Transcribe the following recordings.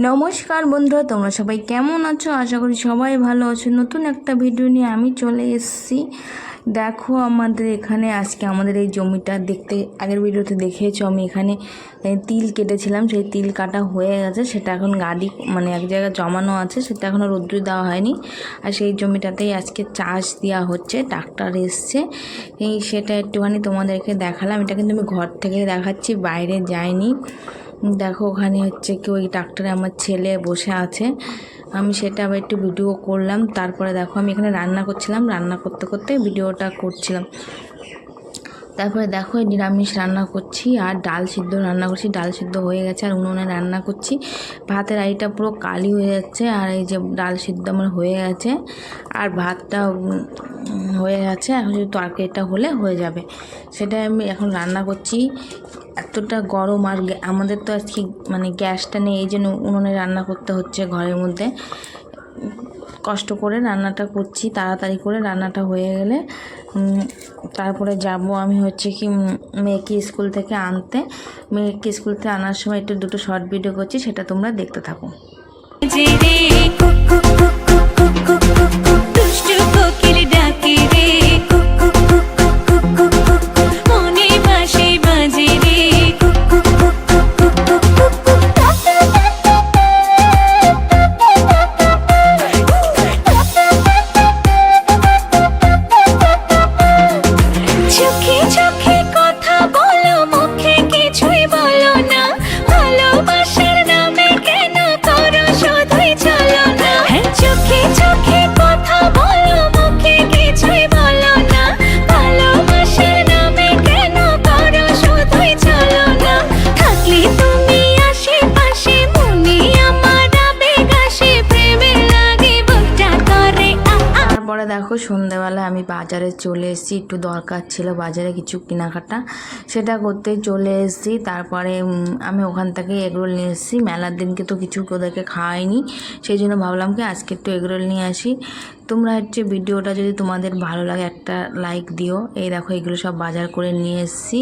নমস্কার বন্ধুরা, তোমরা সবাই কেমন আছো? আশা করি সবাই ভালো আছো। নতুন একটা ভিডিও নিয়ে আমি চলে এসেছি। দেখো আমাদের এখানে, আজকে আমাদের এই জমিটা দেখতে, আগের ভিডিওতে দেখেছ আমি এখানে তিল কেটেছিলাম। সেই তিল কাটা হয়ে গেছে। সেটা এখন গাড়ি মানে এক জায়গায় জমানো আছে। সেটা এখনও রোদ্দুর দেওয়া হয়নি। আর সেই জমিটাতেই আজকে চাষ দেওয়া হচ্ছে। ট্রাক্টর এসছে। এই সেটা একটুখানি তোমাদেরকে দেখালাম। এটা কিন্তু আমি ঘর থেকে দেখাচ্ছি, বাইরে যাইনি। দেখো, ওখানে হচ্ছে কি ওই ডাক্তারে আমার ছেলে বসে আছে। আমি সেটা আবার একটু ভিডিও করলাম, তারপরে দেখো আমি এখানে রান্না করছিলাম। রান্না করতে করতে ভিডিওটা করছিলাম। তারপরে দেখো নিরামিষ রান্না করছি আর ডাল সিদ্ধ রান্না করছি, ডাল সিদ্ধ হয়ে গেছে আর উনুনে রান্না করছি। ভাতের আইটা পুরো কালি হয়ে যাচ্ছে আর এই যে ডাল সিদ্ধ আমার হয়ে গেছে আর ভাতটা হয়ে গেছে। এখন যদি তরকারিটা হলে হয়ে যাবে। সেটা আমি এখন রান্না করছি। এতটা গরম আর আমাদের তো আজকে মানে গ্যাসটা নেই, এই জন্য উনুনে রান্না করতে হচ্ছে ঘরের মধ্যে। কষ্ট করে রান্নাটা করছি, তাড়াতাড়ি করে রান্নাটা হয়ে গেলে তারপরে যাব আমি হচ্ছে কি মেয়েকে স্কুল থেকে আনতে। মেয়েকে স্কুল থেকে আনার সময় একটু দুটো শর্ট ভিডিও করছি, সেটা তোমরা দেখতে থাকো। তারপরে দেখো সন্ধেবেলা আমি বাজারে চলে এসেছি, একটু দরকার ছিল বাজারে কিছু কেনাকাটা। সেটা করতে চলে এসেছি, তারপরে আমি ওখান থেকে এগরোল নিয়ে এসেছি। মেলার দিনকে তো কিছু ওদেরকে খাওয়াইনি, সেই জন্য ভাবলাম কি আজকে একটু এগরোল নিয়ে আসি। তোমরা হচ্ছে ভিডিওটা যদি তোমাদের ভালো লাগে একটা লাইক দিও। এই দেখো এগুলো সব বাজার করে নিয়ে এসেছি।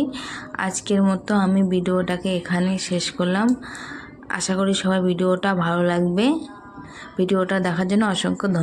আজকের মতো আমি ভিডিওটাকে এখানে শেষ করলাম। আশা করি সবাই ভিডিওটা ভালো লাগবে। ভিডিওটা দেখার জন্য অসংখ্য ধন্যবাদ